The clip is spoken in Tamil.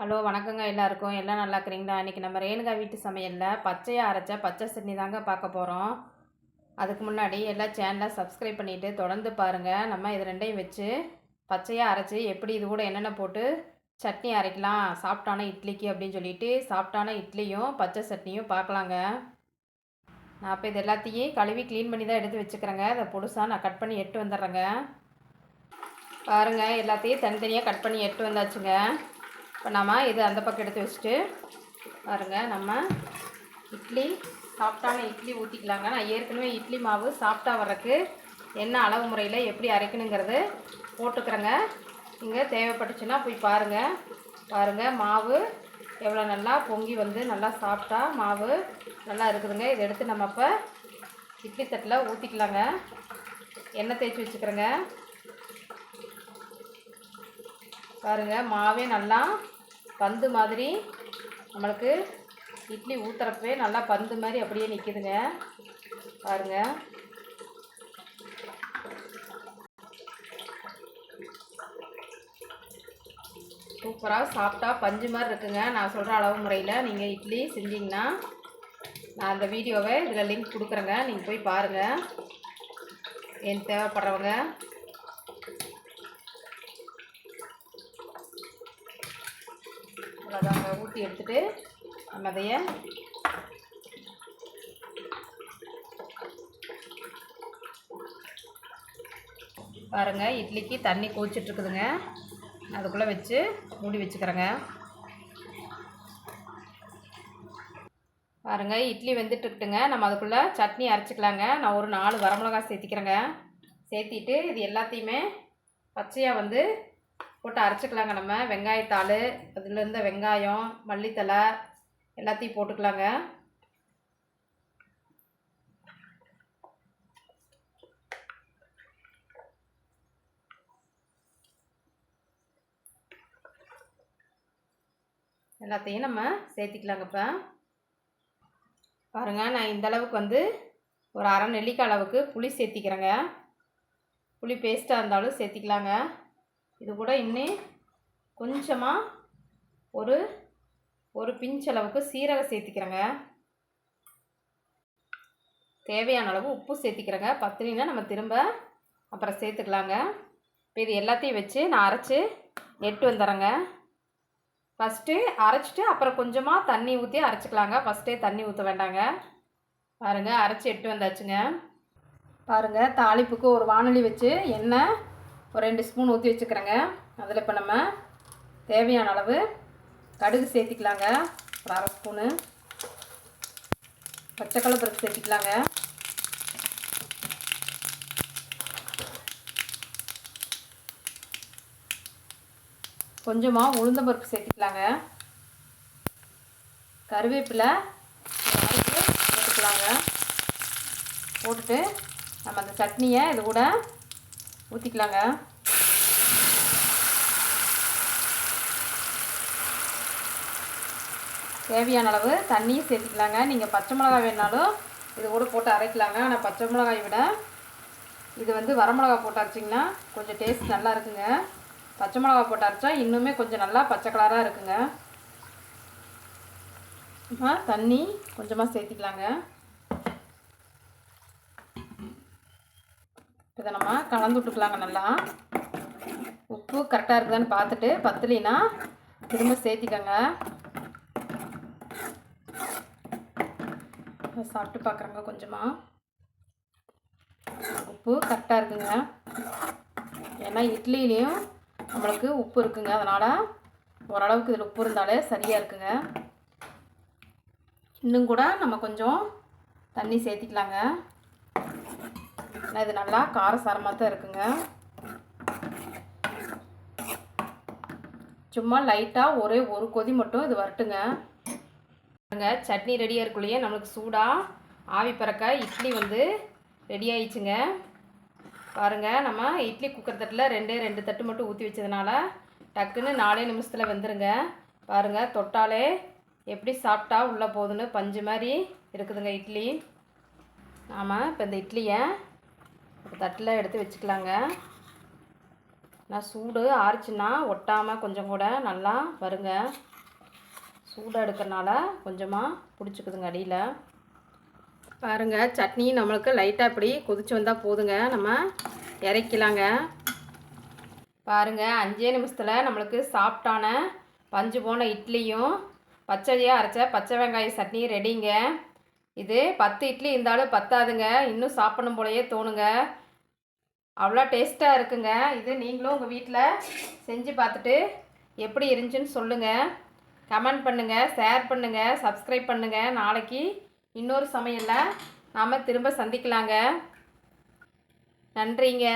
ஹலோ வணக்கங்க எல்லாருக்கும். எல்லாம் நல்லா இருக்கிறீங்களா? இன்றைக்கி நம்ம ரேணுகா வீட்டு சமையலில் பச்சையாக அரைச்ச பச்சை சட்னி தாங்க பார்க்க போகிறோம் அதுக்கு முன்னாடி எல்லா சேனலை சப்ஸ்கிரைப் பண்ணிவிட்டு தொடர்ந்து பாருங்கள் நம்ம இது ரெண்டையும் வச்சு பச்சையாக அரைச்சி எப்படி இது கூட என்னென்ன போட்டு சட்னி அரைக்கலாம் சாப்பிட்டான இட்லிக்கு அப்படின்னு சொல்லிட்டு சாப்பிட்டான இட்லியும் பச்சை சட்னியும் பார்க்கலாங்க. நான் இப்போ இது எல்லாத்தையும் கழுவி க்ளீன் பண்ணி தான் எடுத்து வச்சுக்கிறேங்க. அதை புதுசாக நான் கட் பண்ணி எட்டு வந்துடுறேங்க. பாருங்கள் எல்லாத்தையும் தனித்தனியாக கட் பண்ணி எட்டு வந்தாச்சுங்க. இப்போ நம்ம இது அந்த பக்கம் எடுத்து வச்சுட்டு பாருங்கள் நம்ம இட்லி சாஃப்டான இட்லி ஊற்றிக்கலாங்க நான் ஏற்கனவே இட்லி மாவு சாஃப்டாக வர்றதுக்கு என்ன அளவு முறையில் எப்படி அரைக்கணுங்கிறது போட்டுக்கிறேங்க. இங்கே தேவைப்பட்டுச்சுன்னா போய் பாருங்கள் பாருங்கள் மாவு எவ்வளோ நல்லா பொங்கி வந்து நல்லா சாஃப்டா மாவு நல்லா இருக்குதுங்க. இதை எடுத்து நம்ம இப்போ இட்லி தட்டில் ஊற்றிக்கலாங்க எண்ணெய் தேய்ச்சி வச்சுக்கிறேங்க. பாருங்க மாவே நல்லா பந்து மாதிரி நம்மளுக்கு இட்லி ஊற்றுறப்பவே நல்லா பந்து மாதிரி அப்படியே நிற்கிதுங்க பாருங்கள் சூப்பராக சாப்பிட்டா பஞ்சு மாதிரி இருக்குங்க. நான் சொல்கிற அளவு முறையில் நீங்கள் இட்லி செஞ்சிங்கன்னா நான் அந்த வீடியோவை இதில் லிங்க் கொடுக்குறேங்க. நீங்கள் போய் பாருங்கள் எனக்கு தேவைப்படுறவங்க. அவ்வளோதாங்க ஊற்றி எடுத்துகிட்டு நம்ம அதைய பாருங்க இட்லிக்கு தண்ணி குதிச்சிட்டுருக்குதுங்க அதுக்குள்ளே வச்சு மூடி வச்சுக்கிறேங்க. பாருங்க இட்லி வெந்துட்டுருக்குட்டுங்க நம்ம அதுக்குள்ளே சட்னி அரைச்சிக்கலாங்க. நான் ஒரு நாலு வரமிளகா சேர்த்திக்கிறேங்க. சேர்த்திட்டு இது எல்லாத்தையுமே பச்சையாக வந்து போட்டு அரைச்சிக்கலாங்க நம்ம. வெங்காயத்தாள் அதில் இருந்த வெங்காயம் மல்லித்தலை எல்லாத்தையும் போட்டுக்கலாங்க. எல்லாத்தையும் நம்ம சேர்த்திக்கலாங்க இப்போ. பாருங்கள் நான் இந்த அளவுக்கு வந்து ஒரு அரை நெல்லிக்காய் அளவுக்கு புளி சேர்த்திக்கிறேங்க. புளி பேஸ்ட்டாக இருந்தாலும் சேர்த்திக்கலாங்க. இது கூட இன்னும் கொஞ்சமாக ஒரு ஒரு பிஞ்ச் அளவுக்கு சீரகம் சேர்த்திக்கிறேங்க. தேவையான அளவு உப்பு சேர்த்திக்கிறேங்க. பத்தினா நம்ம திரும்ப அப்புறம் சேர்த்துக்கலாங்க. இப்போ இது எல்லாத்தையும் வச்சு நான் அரைச்சி நெட்டு வந்துடுறேங்க. ஃபஸ்ட்டு அரைச்சிட்டு அப்புறம் கொஞ்சமாக தண்ணி ஊற்றி அரைச்சிக்கலாங்க. ஃபஸ்ட்டே தண்ணி ஊற்ற வேண்டாங்க. பாருங்கள் அரைச்சி எட்டு வந்தாச்சுங்க. பாருங்கள் தாளிப்புக்கு ஒரு வானொலி வச்சு எண்ணெய் ஒரு ரெண்டு ஸ்பூன் ஊற்றி வச்சுக்கிறேங்க. அதில் இப்போ நம்ம தேவையான அளவு கடுகு சேர்த்திக்கலாங்க. ஒரு அரை ஸ்பூனு. பச்சைக்கடலை பருப்பு சேர்த்திக்கலாங்க. கொஞ்சமாக உளுந்த பருப்பு சேர்த்திக்கலாங்க. கருவேப்பிலை போட்டுக்கலாங்க போட்டுட்டு நம்ம அந்த சட்னியை இது கூட ஊற்றிக்கலாங்க தேவையான அளவு தண்ணியும் சேர்த்துக்கலாங்க. நீங்கள் பச்சை மிளகாய் வேணாலும் இது கூட போட்டு அரைக்கலாங்க. ஆனால் பச்சை மிளகாய் விட இது வந்து வரமிளகா போட்டு அரைச்சிங்கன்னா கொஞ்சம் டேஸ்ட் நல்லா இருக்குங்க. பச்சை மிளகா போட்டு அரைச்சா இன்னுமே கொஞ்சம் நல்லா பச்சை கலராக இருக்குங்க. தண்ணி கொஞ்சமாக சேர்த்திக்கலாங்க. இதை நம்ம கலந்து விட்டுக்கலாங்க நல்லா. உப்பு கரெக்டாக இருக்குதான்னு பார்த்துட்டு பத்தலினா திரும்ப சேர்த்திக்கோங்க. சாப்பிட்டு பார்க்குறேங்க கொஞ்சமாக உப்பு கரெக்டாக இருக்குங்க. ஏன்னா இட்லிலையும் நம்மளுக்கு உப்பு இருக்குங்க. அதனால் ஓரளவுக்கு இதில் உப்பு இருந்தாலே சரியாக இருக்குங்க. இன்னும் கூட நம்ம கொஞ்சம் தண்ணி சேர்த்திக்கலாங்க. இது நல்லா காரசாரமாக தான் இருக்குங்க. சும்மா லைட்டாக ஒரே ஒரு கொதி மட்டும் இது வரட்டுங்க. பாருங்க சட்னி ரெடியாக இருக்குள்ளேயே நம்மளுக்கு சூடாக ஆவி பறக்க இட்லி வந்து ரெடி ஆயிடுச்சுங்க. பாருங்கள் நம்ம இட்லி குக்கர் தட்டில் ரெண்டே ரெண்டு தட்டு மட்டும் ஊற்றி வச்சதுனால டக்குன்னு நாலே நிமிஷத்தில் வந்துடுங்க பாருங்கள் தொட்டாலே எப்படி சாப்பிட்டா உள்ளே போகுதுன்னு பஞ்சு மாதிரி இருக்குதுங்க இட்லி. நாம் இப்போ இந்த இட்லியை தட்டில் எடுத்து வச்சுக்கலாங்க. நான் சூடு ஆறிச்சுன்னா ஒட்டாமல் கொஞ்சம் கூட நல்லா வருங்க. சூடாக எடுக்கிறனால கொஞ்சமாக பிடிச்சிக்குதுங்க அடியில். பாருங்கள் சட்னி நம்மளுக்கு லைட்டாக இப்படி கொதிச்சு வந்தால் போதுங்க. நம்ம இறக்கலாங்க. பாருங்கள் அஞ்சே நிமிஷத்தில் நம்மளுக்கு சாப்பிட்டான பஞ்சு போன இட்லியும் பச்சையாக அரைச்ச பச்சை வெங்காய சட்னி ரெடிங்க இது பத்து இட்லி இருந்தாலும் பத்தாதுங்க. இன்னும் சாப்பிடணும் போலயே தோணுங்க. அவ்வளோ டேஸ்ட்டாக இருக்குங்க. இது நீங்களும் உங்கள் வீட்டில் செஞ்சு பார்த்துட்டு எப்படி இருந்துச்சுன்னு சொல்லுங்கள் கமெண்ட் பண்ணுங்கள் ஷேர் பண்ணுங்கள் சப்ஸ்கிரைப் பண்ணுங்கள் நாளைக்கு இன்னொரு சமையலில் நாம் திரும்ப சந்திக்கலாங்க. நன்றிங்க.